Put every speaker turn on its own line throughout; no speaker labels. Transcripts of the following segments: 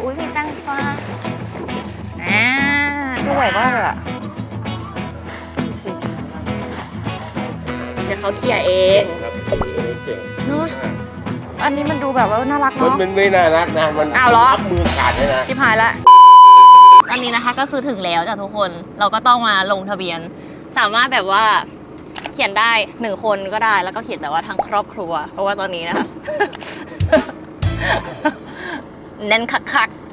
อุ้ยมีตังฟ้าอ่าดูไหวมากเลยอะดูสิเดี๋ยวเขาเคลียร์เอง
ครับเก่ง
เนอะอันนี้มันดูแบบว่าน่ารัก
มัน
เนาะ
มันไม่น่ารักนะ มัน
อ้าวเหรอ
รับมือขาดเลยนะ
ชิบหายละตอนนี้นะคะก็คือถึงแล้วจ้ะทุกคนเราก็ต้องมาลงทะเบียน สามารถแบบว่าเขียนได้หนึ่งคนก็ได้ แล้วก็เขียนแบบว่าทั้งครอบครัว เพราะว่าตอนนี้นะคะ แน่นคักๆ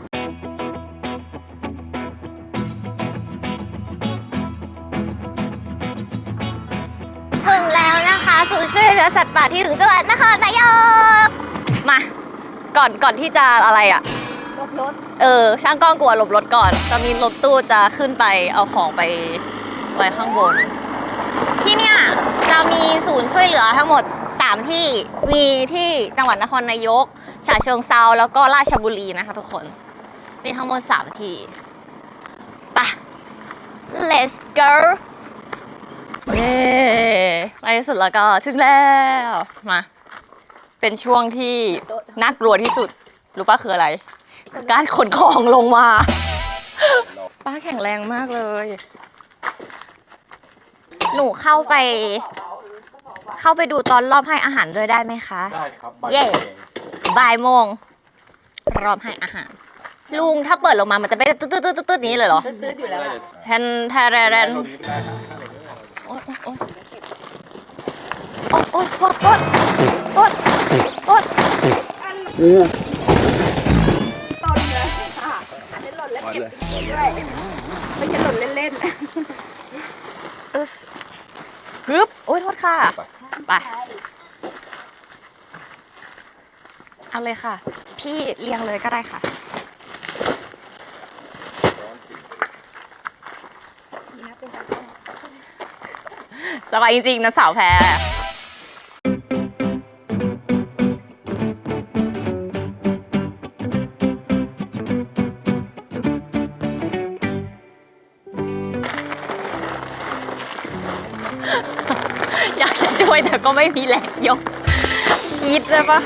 ถึงแล้วนะคะศูนย์ช่วยเหลือสัตว์ป่าที่ถึงจังหวัดนครนายก มา ก่อนก่อนที่จะอะไรอะเออ ช่างกล้องกลัวหลบรถก่อนจะมีรถตู้จะขึ้นไปเอาของไปไว้ข้างบน ที่เนี่ยจะมีศูนย์ช่วยเหลือทั้งหมด 3 ที่มีที่จังหวัดนครนายกฉะเชิงเซาแล้วก็ราชบุรีนะคะทุกคนมีทั้งหมด 3 ที่ไปะ let's go เย้ในที่สุดแล้วก็ถึงแล้ว มา เป็นช่วงที่น่ากลัวที่สุด รู้ป่ะคืออะไร การขนของลงมา ป้าแข็งแรงมากเลย หนูเข้าไป เข้าไปดูตอนรอบให้อาหารด้วยได้ไหมคะ
ได้ครับ
เย่บ่ายโมง รอบให้อาหาร ลุงถ้าเปิดลงมามันจะไม่ตืดตืดตืดตืดนี้เลยเหรอ
ตื้ออยู่แล้ว
แทนแทนแรนแรนโอ๊ยโอ๊ยโอ๊ยโอ๊ยโอ๊ยโอ๊ยโอ๊ยโอ๊ย
ต้นเลยค่ะอันนี้หล่นแล้วเก็บด้วยไม่ใช่หล่นเล่น
อึสฮึบโอ้ยโทษค่ะ ไป เอาเลยค่ะ พี่เรียงเลยก็ได้ค่ะสบายจริงๆนะสาวแพร ก็ไม่มีแรงยกกรีดเลยปะ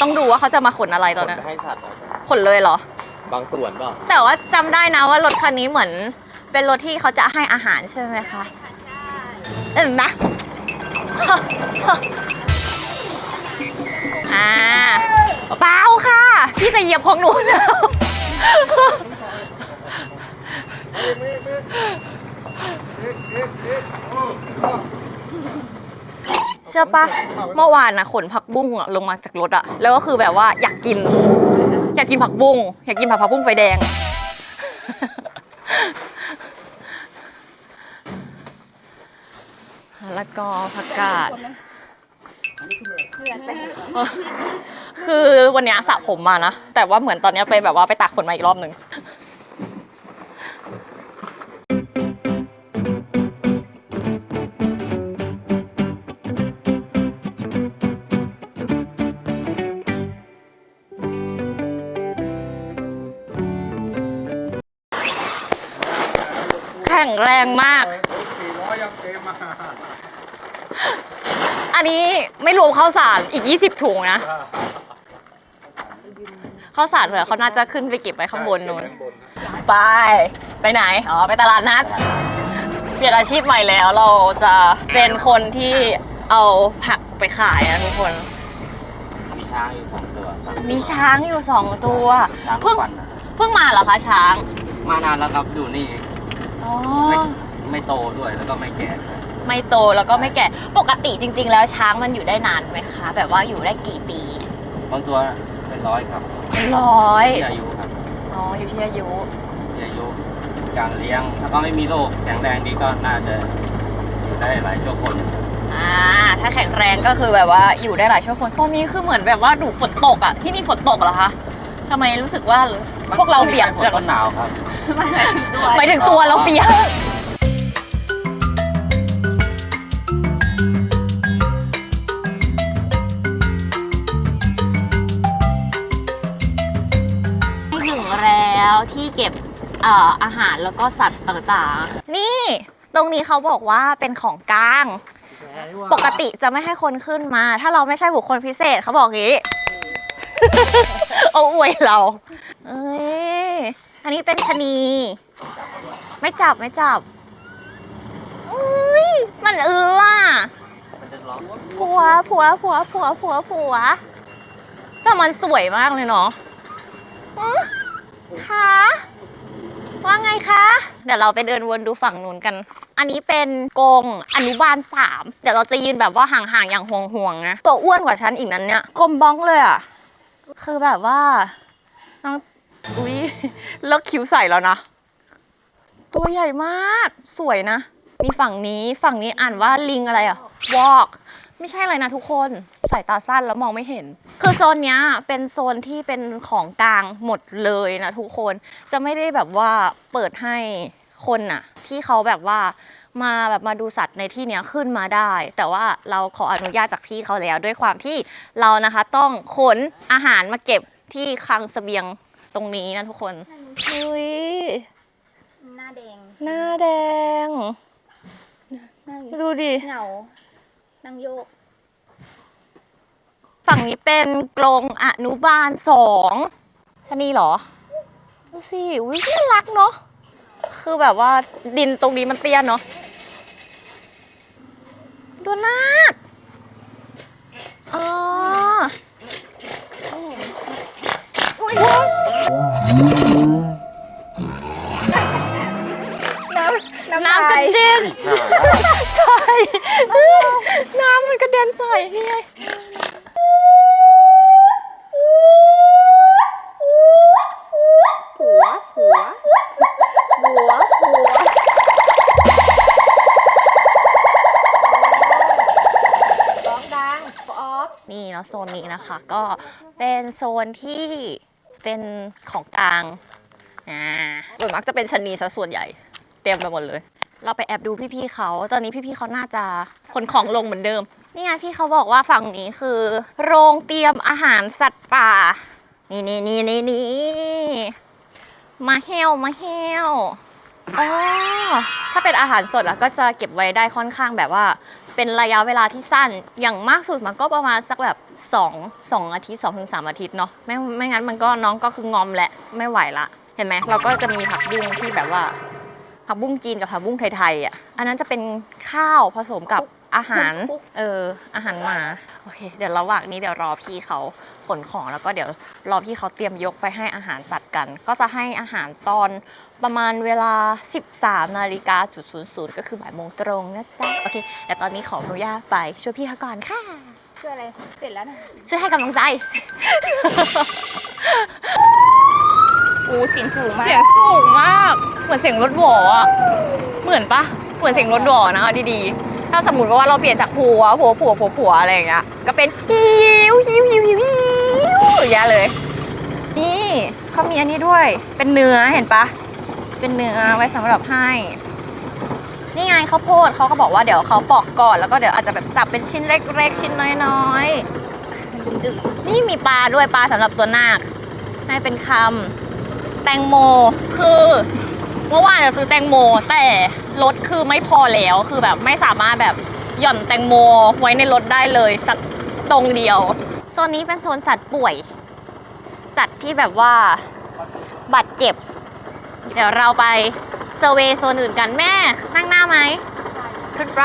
ต้องดูว่าเขาจะมาขนอะไรตอนนั้น
ให้สัตว์นะ
ขนเลยเหรอ
บางส่วนเปล่า
แต่ว่าจำได้นะว่ารถคันนี้เหมือน เป็นรถที่เขาจะให้อาหารใช่ไหมคะเออนะ อ่าเปล่าค่ะ พี่จะเหยียบของหนูแล้วเชื่อปะเมื่อวานนะขนผักบุ้งอะลงมาจากรถอะแล้วก็คือแบบว่าอยากกิน อยากกินผักบุ้งอยากกินผักผักบุ้งไฟแดง แล้วก็ผักกาดคือวันเนี้ยสระผมมานะ แต่ว่าเหมือนตอนเนี้ยไปแบบว่าไปตากฝนมาอีกรอบหนึ่งแข็งแรงมาก
สี่ร้อยยังเกมมา
อันนี้ไม่รวมข้าวสารอีก 20 ถุงนะข้าวสารเผื่อเขาน่าจะขึ้นไปเก็บไว้ข้างบนนู้นไป ไปไหน อ๋อ ไปตลาดนัด เปลี่ยนอาชีพใหม่แล้วเราจะเป็นคนที่เอาผักไปขายนะทุกคน
มีช้างอยู่สองตัวครับ
มีช้างอยู่สองตัว
ช้าง
เพิ่ง
ควันนะ
เพิ่งมาเหรอคะช้าง
มานานแล้วครับอยู่นี่
อ๋อ
ไม่ไม่โตด้วยแล้วก็ไม่แก่
ไม่โตแล้วก็ไม่แก่ปกติจริง ๆ แล้วช้างมันอยู่ได้นานไหมคะ แบบว่าอยู่ได้กี่ปี
บางตัวเป็นร้อยครับ
เป็นร้อย
ที่อายุครับ
อ๋ออยู่ที่อายุ
ที่อายุการเลี้ยงถ้าเขาไม่มีโรคแข็งแรงดีก็น่าจะอยู่ได้หลายชั่วคน
อ่าถ้าแข็งแรงก็คือแบบว่าอยู่ได้หลายชั่วโมงตอนนี้คือเหมือนแบบว่าดูฝนตกอะที่นี่ฝนตกเหรอคะทำไมรู้สึกว่าพวกเราเปียก
ฝน
จาก
ต้นหนาวครับ
หมายถึงตัวเราเปียก ที่เก็บเอ่ออาหารแล้วก็สัตว์ต่างๆ นี่ ตรงนี้เขาบอกว่าเป็นของกลาง ปกติจะไม่ให้คนขึ้นมา ถ้าเราไม่ใช่บุคคลพิเศษเขาบอกงี้ เอาอวยเรา เอ้ย อันนี้เป็นชะนี ไม่จับไม่จับอุ้ย มันเอออะ
มันจะร้อง
ผัวผัวผัวผัวผัวผัวแต่มันสวยมากเลยเนาะอื้อ คะว่าไงคะ เดี๋ยวเราไปเดินวนดูฝั่งนู้นกัน อันนี้เป็นกรงอนุบาลสามเดี๋ยวเราจะยืนแบบว่าห่างๆอย่างห่วงๆนะตัวอ้วนกว่าฉันอีกนั้นเนี่ยกลมบ้องเลยอะคือแบบว่าน้องอุ้ยเลิกคิ้วใส่แล้วนะตัวใหญ่มากสวยนะ มีฝั่งนี้ฝั่งนี้อ่านว่าลิงอะไรอะ walk ไม่ใช่อะไรนะทุกคน สายตาสั้นแล้วมองไม่เห็น คือโซนเนี้ยเป็นโซนที่เป็นของกลางหมดเลยนะทุกคน จะไม่ได้แบบว่าเปิดให้คนน่ะ ที่เขาแบบว่ามาแบบมาดูสัตว์ในที่เนี้ยขึ้นมาได้ แต่ว่าเราขออนุญาตจากพี่เขาแล้ว ด้วยความที่เรานะคะต้องขนอาหารมาเก็บที่คลังเสบียงตรงนี้นะทุกคนอุ้ย
หน้าแดง
หน้าแดง ดูดิ
เหงานั่งโยก
ฝั่งนี้เป็นกรงอนุบาลสองชะนีเหรอดูสิอุ้ยน่ารักเนาะคือแบบว่าดินตรงนี้มันเตี้ยเนาะตัวนาคอ๋ออุ๊ยน้ำน้ำกระเด็นใช่น้ำมันกระเด็นใส่นี่ไง ซนนี้นะคะ ก็เป็นโซนที่เป็นของกลางอ่าส่วนมากจะเป็นชนีซะส่วนใหญ่ เต็มไปหมดเลย เราไปแอบดูพี่ๆเขา ตอนนี้พี่ๆเขาน่าจะขนของลงเหมือนเดิม นี่ไงพี่เขาบอกว่าฝั่งนี้คือ โรงเตรียมอาหารสัตว์ป่า นี่นี่นี่นี่นี่มาเฮลมาเฮลอ๋อถ้าเป็นอาหารสดอะก็จะเก็บไว้ได้ค่อนข้างแบบว่า เป็นระยะเวลาที่สั้น อย่างมากสุดมันก็ประมาณสักแบบ2 2อาทิตย์2ถึง3อาทิตย์เนาะ ไม่ไม่งั้นมันก็น้องก็คืองอมแหละ ไม่ไหวละ เห็นไหมเราก็จะมีผักบุ้งที่แบบว่าผักบุ้งจีนกับผักบุ้งไทยๆอะ อันนั้นจะเป็นข้าวผสมกับ อาหารเอออาหารหมาโอเคเดี๋ยวระหว่างนี้เดี๋ยวรอพี่เขาขนของแล้วก็เดี๋ยวรอพี่เขาเตรียมยกไปให้อาหารสัตว์กัน ก็จะให้อาหารตอนประมาณเวลา 13นาฬิกาจุดศูนย์ศูนย์ก็คือบ่ายโมงตรงนะจ๊ะโอเคแต่ตอนนี้ขออนุญาตไปช่วยพี่เขาก่อนค่ะ
ช่วยอะไรเสร็จแล้วนะ
ช่วยให้กำลังใจ
อูเสียงสูงมาก
เสียงสูงมาก เหมือนเสียงรถหวออะเหมือนปะเหมือนเสียงรถหวอนะเอาดีๆ ถ้าสมมติว่าเราเปลี่ยนจากผัวผัวผัวผัวผัวอะไรอย่างเงี้ยก็เป็นฮิวฮิวฮิวฮิวฮิวอย่างเงี้ยเลย นี่เขามีอันนี้ด้วย เป็นเนื้อเห็นปะเป็นเนื้อไว้สำหรับให้ นี่ไงข้าวโพดเขาก็บอกว่าเดี๋ยวเขาปอกก่อนแล้วก็เดี๋ยวอาจจะแบบสับเป็นชิ้นเล็กๆชิ้นน้อยๆนี่มีปลาด้วยปลาสำหรับตัวนาคให้เป็นคำแตงโมคือเมื่อวานจะซื้อแตงโมแต่ รถคือไม่พอแล้วคือแบบไม่สามารถแบบหย่อนแตงโมไว้ในรถได้เลยสักตรงเดียว โซนนี้เป็นโซนสัตว์ป่วย สัตว์ที่แบบว่าบาดเจ็บ เดี๋ยวเราไปเซอร์เวย์โซนอื่นกันแม่ นั่งหน้าไหมขึ้นไป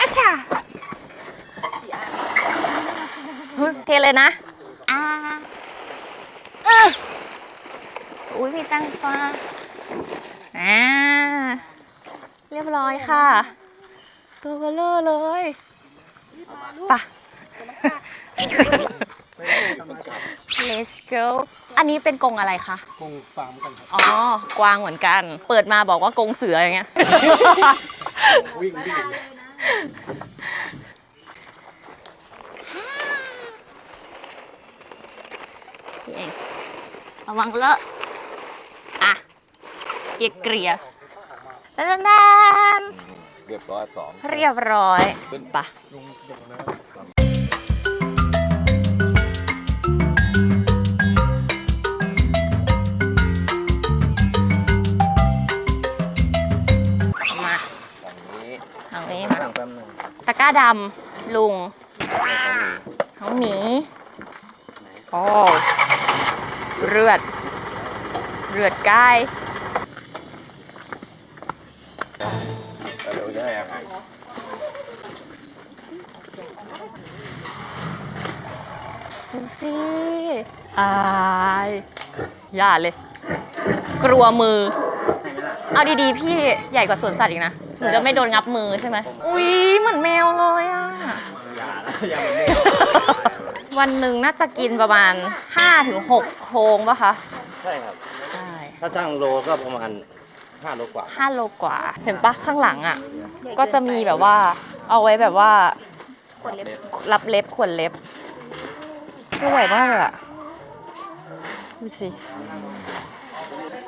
อะชาเทเลยนะอ่า เอออุ้ยมีตังฟ้าอ่าเรียบร้อยค่ะ ตัวเบลเลอร์เลยไปะ Let's go อันนี้เป็นกรงอะไรคะ
คงฟาร์มกันครับ
อ๋อ กวางเหมือนกัน เปิดมาบอกว่ากรงเสืออย่างเงี้ย
วิ่งวิ่ง
ระวังเลอะอะเกลียเกลี่ยดันดัน
เรียบร้อยสอง
เรียบร้อยปะ
มฝั่งนี้ต่างนี้มาตะ
กร้าดำลุงน้องหมีโอ้ เลือด เลือดกาย
เราได้อาหาร
ดูสิอายอย่าเลย กลัวมือ เอาดีๆ พี่ใหญ่กว่าสวนสัตว์อีกนะหนูจะไม่โดนงับมือใช่ไหม อุ๊ย เหมือนแมวเลยอะ
อย่านะอย่ามันไม่
วั นหนึ่งน่าจะกินประมาณ5-6โครงปะคะ
ใช่ครับ
ใช่
ถ้าจ้างโลก็ประมาณ5โลกว่า
5โลกว่า เห็นปะข้างหลังอะ ก็จะมีแบบว่า เอาไว้แบบว่า
ขวดเล็บ
รับเล็บขวนเล็บตัวใหญ่มากเลยอะดูสิ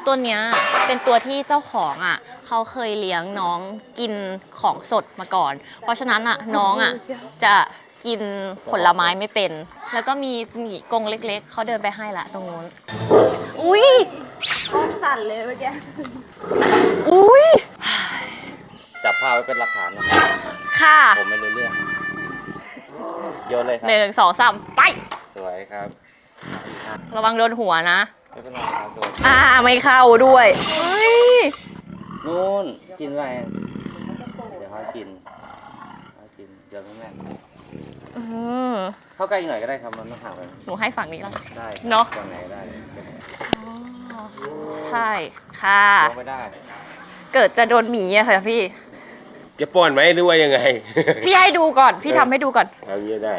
ตัวเนี้ยเป็นตัวที่เจ้าของอะ เขาเคยเลี้ยงน้องกินของสดมาก่อน เพราะฉะนั้นอะน้องอะจะ กินผลไม้ไม่เป็น แล้วก็มีหมีกรงเล็ก ๆ เขาเดินไปให้ละตรงนู้น อุ้ย
ห้องสั่นเลยเมื่อกี้
อุ้ย
จับภาพไว้เป็นหลักฐานนะ
ค่ะ
ผมไม่รู้เรื่องโยนเลยครั
หนึ่งสองสามไป
สวยครับ
ระวังโดนหัวนะ
ไม่เป็นไรครับโดน
อ่าไม่เข้าด้วยเฮ้ย
นู่นกินไปเดี๋ยวเขากินเขากินเดี๋ยวแม่
เอ อ
เข้าใกล้อีกหน่อยก็ได้ครับมันไม่ห่างกัน
หนูให้ฝั่งนี้ละ
ได้
เนอะ
ตรงไหนได้
ใช่ค่ะ
ลงไม่ได้
เกิดจะโดนหมีอะค่ะพี่
จะป้อนไหมหรือว่ายังไง
พี่ให้ดูก่อน พี่ทำให้ดูก่อน
เอางี้ได้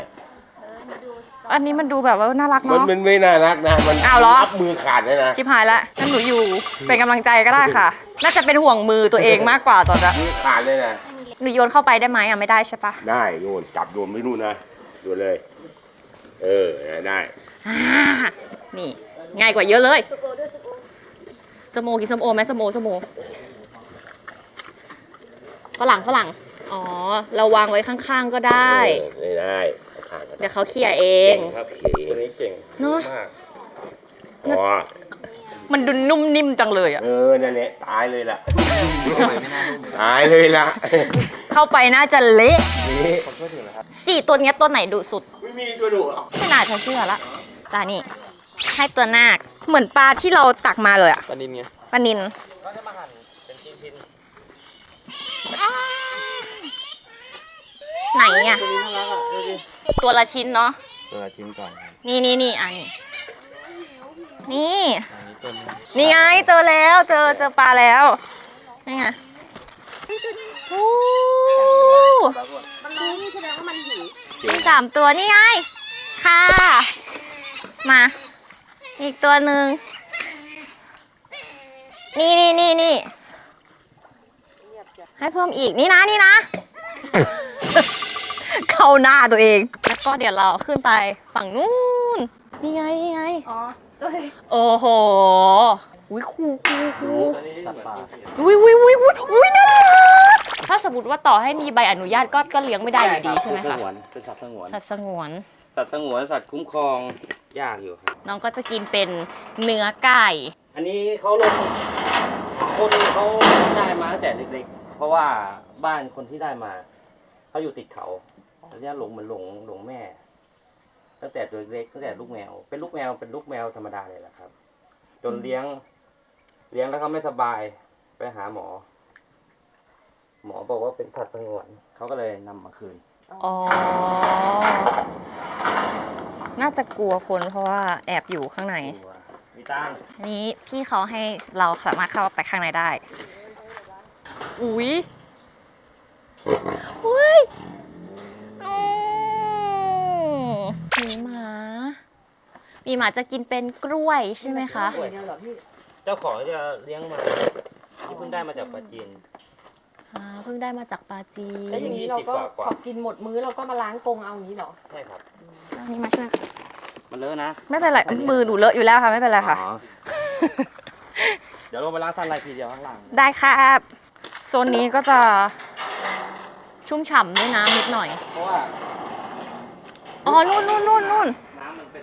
อันนี้มันดูแบบว่าน่ารัก
มัน
เนาะ
มันไม่น่ารักนะ มัน
อ้าวเหรอ
รับมือขาดเลยนะ
ชิบหายละงั้นหนูอยู่ เป็นกำลังใจก็ได้ค่ะ น่าจะเป็นห่วงมือตัวเองมากกว่าตอนนี้
มือขาดเลยนะ
หนูโยนเข้าไปได้ไหมอะไม่ได้ใช่ปะ
ได้โยนจับโยนไม่รู้นะ โยนเลย เออได้
อ่านี่ง่ายกว่าเยอะเลยสโมกินสมโอไหมสโมสโมฝรั่งฝรั่งอ๋อเราวางไว้ข้างๆก็ได้
เออไม่ได้เอาขาดก็ได้
เดี๋ยวเขาเคลียร์เอง
ครับโอเค
ตัวนี้เก่ง
เนอะ
มาก
พอ
มันดูนุ่มนิ่มจังเลยอะ
เออนั่นแหละตายเลยล่ะตายเลยล่ะ
เข้าไปน่าจะเละ
นี่
สี่ตัวเนี้ยตัวไหนดุสุด
ไม่มีตัวดุหรอก
ไม่น่าจะเชื่อละตานี่ ให้ตัวนาคเหมือนปลาที่เราตักมาเลยอะ
ปลานินไง
ปลานิน
ก็จะมาหั่นเป็นชิ้น
ไหนอะตัวละชิ้นเนาะ
ตัวละชิ้นก่อน
นี่นี่นี่อันนี้นี่
อันนี้เป็น
นี่ไงเจอแล้วเจอเจอปลาแล้วนี่ไงโอ้
มันรู้นี่แสดงว่ามันหิว
มีสามตัวนี่ไงค่ะ มา อีกตัวหนึ่งนี่นี่นี่นี่ให้เพิ่มอีกนี่นะนี่นะ เข้าหน้าตัวเอง แล้วก็เดี๋ยวเราขึ้นไปฝั่งนู้นนี่ไงนี่ไง
อ๋อ ตัวเอง
โอ้โหอุ้ยคูคูคู
ตัวนี้เหมือน
อุ้ยอุ้ยอุ้ยอุ้ยอุ้ยน่ารักถ้าสมมติว่าต่อให้มีใบอนุญาตก็ก็เลี้ยงไม่ได้อยู่ดีใช่ไหม
สัต
คะ
ว์สงวนเป็นสัตว์สงวน
สัตว์สงวน
สัตว์สงวนสัตว์คุ้มครองยากอยู่ครับ
น้องก็จะกินเป็นเนื้อไก่
อันนี้เขาลงคนเขาได้มาตั้งแต่เล็กๆ เพราะว่าบ้านคนที่ได้มาเขาอยู่ติดเขาอันนี้หลงเหมือนหลงหลงแม่ ตั้งแต่ตัวเล็กตั้งแต่ลูกแมว เป็นลูกแมวเป็นลูกแมวธรรมดาเลยแหละครับ จนเลี้ยง เลี้ยงแล้วเขาไม่สบายไปหาหมอ หมอบอกว่าเป็นสัตว์สงวนเขาก็เลยนำมาคืน
อ๋อ น่าจะกลัวคนเพราะว่าแอบอยู่ข้างใน
ตัวมีตั้ง
อันนี้พี่เขาให้เราสามารถเข้าไปข้างในได้ อุ๊ย อุ้ยอืมมีหมา มีหมาจะกินเป็นกล้วยใช่ไหมคะ
เดียวเหรอพี่
เจ้าของจะเลี้ยงมาที่เพิ่งได้มาจากปาจีน
อ่าเพิ่งได้มาจากปาจี
แล้วอย่างนี้เราก็
ยี่สิบกว่า
พอกินหมดมื้อเราก็มาล้างกรงเอาอย่างนี้เหรอ
ใช่ครับ
อันนี้มาช่วยค่ะ
มันเลอะนะ
ไม่เป็นไรมือหนูเลอะอยู่แล้วค่ะ ไม่เป็นไรค่ะ
อ๋อเดี๋ยวลงไปล้างทันไรทีเดียวข้างล่าง
ได้ครับโซนนี้ก็จะชุ่มฉ่ำด้วยน้ำนิดหน่อย
เพราะว่า
อ๋อนู่นนู่นนู่นนู่น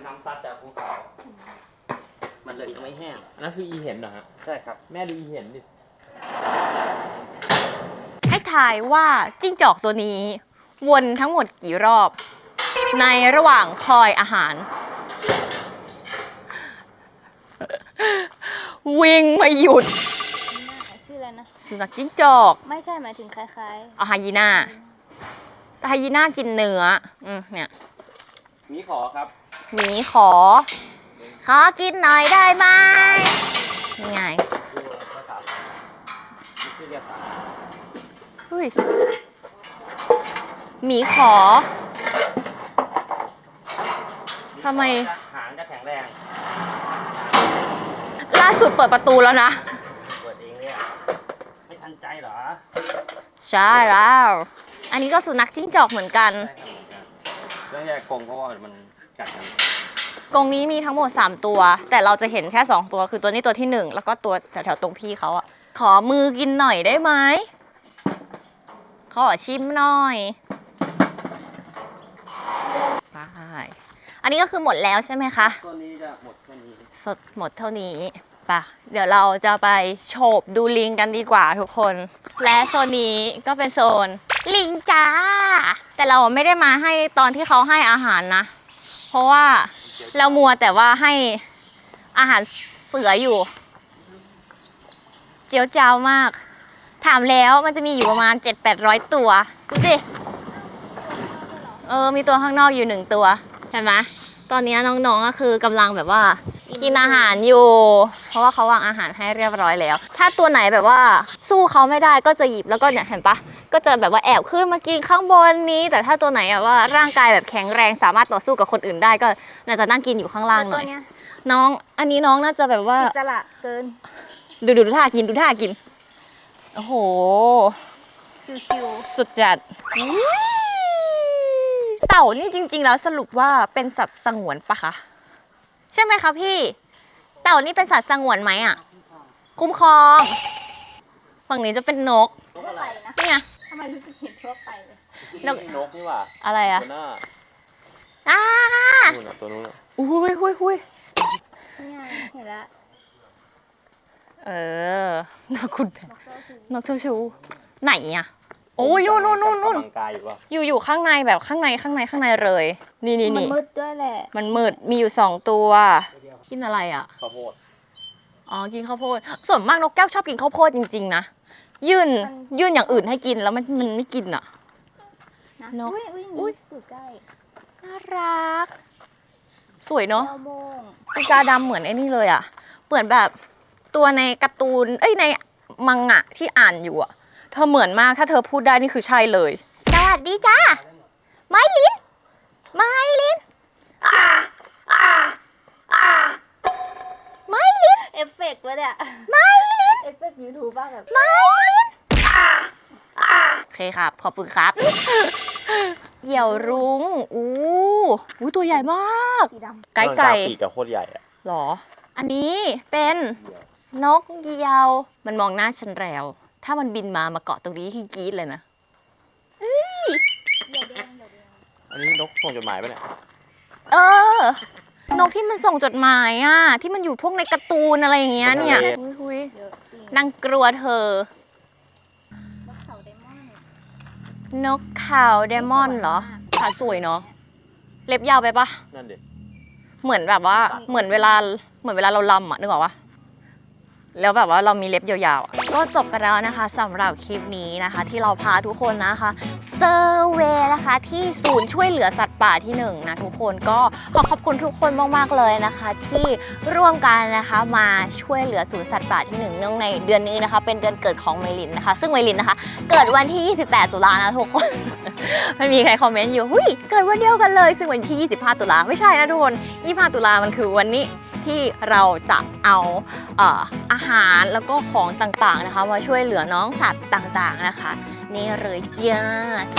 น้ำมันเป็นน้ำซัดจากภูเขา มันเลยยังไม่แห้ง
อันนั่นคืออีเห็นเหรอฮะ
ใช่ครับ
แม่ดูอีเห็นดิ
ให้ทายว่าจิ้งจอกตัวนี้ วนทั้งหมดกี่รอบ ในระหว่างคอยอาหาร วิ่งไม่หยุด
ชื่ออะไรนะ
สุนัขจิ้งจอก
ไม่ใช่หมายถึงคล้าย
เอาไฮยีน่าแต่ไฮยีน่ากินเนื้ออืมเนี่ย
มีขอครับ
หมีขอ ขอกินหน่อยได้ไหมนี่ไง
ดูภาษามีชื่อเรียกภาษา
เฮ้ยหมีขอทำไม
หางจะแข็งแรง
ล่าสุดเปิดประตูแล้วนะ
เปิดเองเนี่ยไม่ทันใจเหรอ
ใช่แล้ว อันนี้ก็สุนัขจิ้งจอกเหมือนกัน
แล้วแยกกรงเพราะว่ามัน กัดกัน
กรงนี้มีทั้งหมด 3 ตัว แต่เราจะเห็นแค่ 2 ตัวคือตัวนี้ตัวที่ 1 แล้วก็ตัวแถวๆตรงพี่เขาอะขอมือกินหน่อยได้ไหมขอชิมหน่อยไปอันนี้ก็คือหมดแล้วใช่ไหมคะ
ตัวนี้จะหมดตัวนี้
สดหมดเท่านี้ปะเดี๋ยวเราจะไปโฉบดูลิงกันดีกว่าทุกคน และโซนนี้ก็เป็นโซน ลิงจ้า แต่เราไม่ได้มาให้ตอนที่เขาให้อาหารนะ เพราะว่าเรามัวแต่ว่าให้อาหารเสืออยู่ เจียวจ้าวมาก ถามแล้วมันจะมีอยู่ประมาณ7-800ตัวดูสิเออ มีตัวข้างนอกอยู่หนึ่งตัวเห็นไหมตอนนี้น้องๆก็คือกำลังแบบว่า กินอาหารอยู่ เพราะว่าเขาวางอาหารให้เรียบร้อยแล้ว ถ้าตัวไหนแบบว่าสู้เขาไม่ได้ก็จะหยิบแล้วก็เนี่ยเห็นปะ ก็จะแบบว่าแอบขึ้นมากินข้างบนนี้ แต่ถ้าตัวไหนแบบว่าร่างกายแบบแข็งแรงสามารถต่อสู้กับคนอื่นได้ก็น่าจะนั่งกินอยู่ข้าง
ๆ
ล่างห
ตั
น่
ว
อย
เนี้ย
น้อง อันนี้น้องน่าจะแบบว่า
อิสระเกิน
ดูดูดูท่ากินดูท่ากิน โอ้โห
ชิว
สุดจัด เต่านี่จริง ๆ แล้วสรุปว่าเป็นสัตว์สงวนปะคะ ใช่ไหมคะพี่ เต่านี่เป็นสัตว์สงวนไหมอะ คุ้มครอง ฝั่งนี้จะเป็นนก
ๆทั่วไปนะ
นี่ไง
ทำไมรู้สึกเห็นทั่วไปเลย
นก
นกนี่หว่า
อะไรอะ
ตัวหน้า
อ้า
นู่นน่ะตัวนู้นน่ะ
อุ้ยอุ้ยอุ้ย
นี่ไงเห็นแล้ว
เออนกคุณแบบ
นกเจ้าชู้
นกเจ้าชู้ไหนอะ โอ้ยนู่นนู่นนู่นนู่น
กำลังกายอยู่ป่ะ
อยู่อยู่ข้างในแบบข้างในข้างในข้างในเลย นี่นี่
มัน
นี่
มืดด้วยแหละ
มันมืดมีอยู่สองตัว กินอะไรอะ
ข้าวโพด
อ๋อกินข้าวโพดส่วนมากนกแก้วชอบกินข้าวโพดจริงๆนะ ยื่นยื่นอย่างอื่นให้กินแล้วมันมันไม่กินอะ
นะ
นก
อุ้ยอุ้ย
อุ๊ย
อยู่ใกล้
น่ารัก สวยเนาะ
เก้าโมง
อีกาดำเหมือนไอ้นี่เลยอะ เหมือนแบบตัวในการ์ตูน เอ้ยในมังงะที่อ่านอยู่อะ เธอเหมือนมาก ถ้าเธอพูดได้นี่คือใช่เลย สวัสดีจ้าไมลินไมลินไมลิน
เอฟเฟกต์วะเนี่ย
ไมลิน
เอฟเฟกต์ยูทูบบ้างแบบ
ไมลินโอเคครับ ขอบคุณครับเหี่ยวรุ้งอู้อู้ตัวใหญ่มาก
สีด
ไก่ไก่
ปีกกับโคตรใหญ่อะ
หรอ อันนี้เป็นนกเหยี่ยว มันมองหน้าฉันแล้ว ถ้ามันบินมามาเกาะตรงนี้คือกรี๊ดเลยนะำ
เดี๋ยวแดงเดี๋ยวแดง
อันนี้นกส่งจดหมายปะเนี่ย
เออ นกที่มันส่งจดหมายอะ ที่มันอยู่พวกในการ์ตูนอะไรอย่างเงี้ยเนี่ย
นกทะเล
หุย
เยอะจริง
ๆ นางกลัวเธอ
นกเขาไดมอนด์
นกขาวเดมอนเหรอขาสวยเนาะเล็บยาวไปปะ
นั่นดิ
เหมือนแบบว่าเหมือนเวลาเหมือนเวลาเราลำอะนึกออกปะ แล้วแบบว่าเรามีเล็บยาวๆ ก็จบไปแล้วนะคะสำหรับคลิปนี้นะคะ ที่เราพาทุกคนนะคะเซอร์เวนะคะที่ศูนย์ช่วยเหลือสัตว์ป่าที่หนึ่งนะทุกคนก็ขอขอบคุณทุกคนมากๆเลยนะคะ ที่ร่วมกันนะคะมาช่วยเหลือศูนย์สัตว์ป่าที่หนึ่งเนื่องในเดือนนี้นะคะ เป็นเดือนเกิดของเมลินนะคะ ซึ่งเมลินนะคะ เกิดวันที่ 28 ตุลานะทุกคนมันมีใครคอมเมนต์อยู่หุ้ยเกิดวันเดียวกันเลย ซึ่งวันที่ 25 ตุลาไม่ใช่นะทุกคน25 ตุลามันคือวันนี้ ที่เราจะเอาเอออาหารแล้วก็ของต่างๆนะคะมาช่วยเหลือน้องสัตว์ต่างๆนะคะนี่เลยจ้า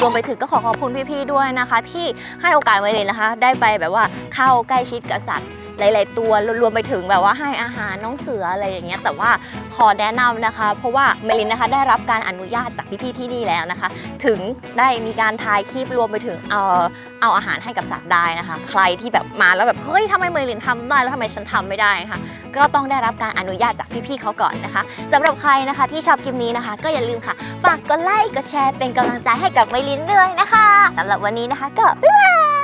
รวมไปถึงก็ขอขอบคุณพี่ๆด้วยนะคะ ที่ให้โอกาสไว้เลยนะคะ ได้ไปแบบว่าเข้าใกล้ชิดกับสัตว์ หลาย ๆ ตัวรวมไปถึงแบบว่าให้อาหารน้องเสืออะไรอย่างเงี้ยแต่ว่าขอแนะนำนะคะ เพราะว่าเมลินนะคะได้รับการอนุญาตจากพี่ๆที่นี่แล้วนะคะ ถึงได้มีการถ่ายคลิปรวมไปถึงเอ่อเอาอาหารให้กับสัตว์ได้นะคะ ใครที่แบบมาแล้วแบบเฮ้ยทำไมเมลินทำได้แล้วทำไมฉันทำไม่ได้ะคะก็ต้องได้รับการอนุญาตจากพี่ๆเขาก่อนนะคะสำหรับใครนะคะที่ชอบคลิปนี้นะคะ ก็อย่าลืมค่ะฝากกดไลค์กดแชร์เป็นกำลังใจให้กับไมลินด้วยนะคะสำหรับวันนี้นะคะก็บ๊ายบาย